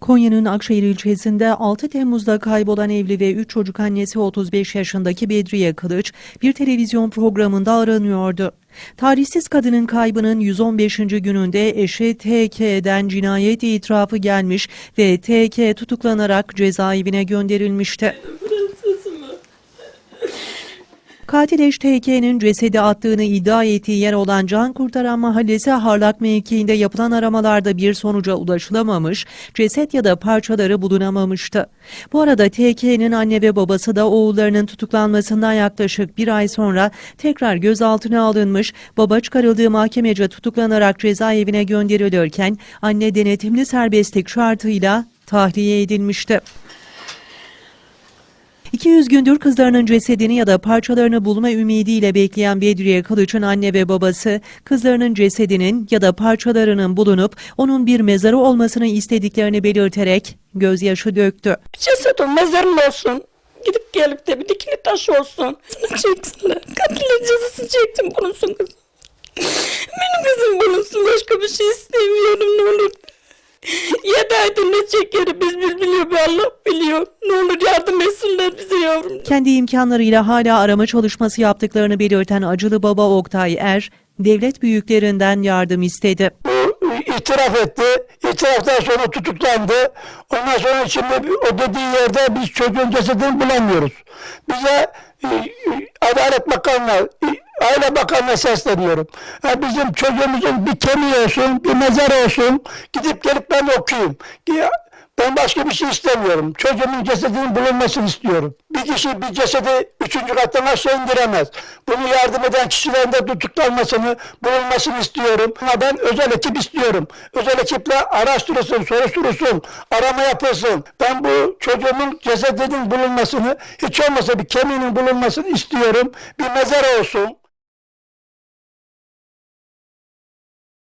Konya'nın Akşehir ilçesinde 6 Temmuz'da kaybolan evli ve 3 çocuk annesi 35 yaşındaki Bedriye Kılıç bir televizyon programında aranıyordu. Tarihsiz kadının kaybının 115. gününde eşi TK'den cinayet itirafı gelmiş ve TK tutuklanarak cezaevine gönderilmişti. Katil eş TK'nin cesedi attığını iddia ettiği yer olan Can Kurtaran Mahallesi Harlak mevkiinde yapılan aramalarda bir sonuca ulaşılamamış, ceset ya da parçaları bulunamamıştı. Bu arada TK'nin anne ve babası da oğullarının tutuklanmasından yaklaşık bir ay sonra tekrar gözaltına alınmış, baba çıkarıldığı mahkemece tutuklanarak cezaevine gönderilirken anne denetimli serbestlik şartıyla tahliye edilmişti. 200 gündür kızlarının cesedini ya da parçalarını bulma ümidiyle bekleyen Bedriye Kılıç'ın anne ve babası kızlarının cesedinin ya da parçalarının bulunup onun bir mezarı olmasını istediklerini belirterek gözyaşı döktü. Cesedin mezarın olsun. Gidip gelip de bir dikili taş olsun. Çeksinler. Katil cezası çektim bulunsun kızım. Benim kızım bulunsun. Başka bir şey istemiyorum ne olur. Yedi ayda ne çekeri biz biz biliyor be Allah biliyor. Ne olur yardım etsinler bize yavrum. Kendi imkanlarıyla hala arama çalışması yaptıklarını belirten acılı baba Oktay Er, devlet büyüklerinden yardım istedi. Bu itiraf etti. İtiraftan sonra tutuklandı. Ondan sonra şimdi o dediği yerde biz çocuğun cesedini bulamıyoruz. Bize e, e, Adalet Bakanı'na, e, Aile Bakanı'na sesleniyorum. Ha, bizim çocuğumuzun bir kemiği olsun, bir mezar olsun. Gidip gelip ben okuyayım. Ya, Ben başka bir şey istemiyorum. Çocuğumun cesedinin bulunmasını istiyorum. Bir kişi bir cesedi üçüncü kattan aşağı indiremez. Bunu yardım eden kişilerin de tutuklanmasını, bulunmasını istiyorum. Ama ben özel ekip istiyorum. Özel ekiple araştırılsın, soruşturulsun, arama yapılsın. Ben bu çocuğumun cesedinin bulunmasını, hiç olmasa bir kemiğinin bulunmasını istiyorum. Bir mezar olsun.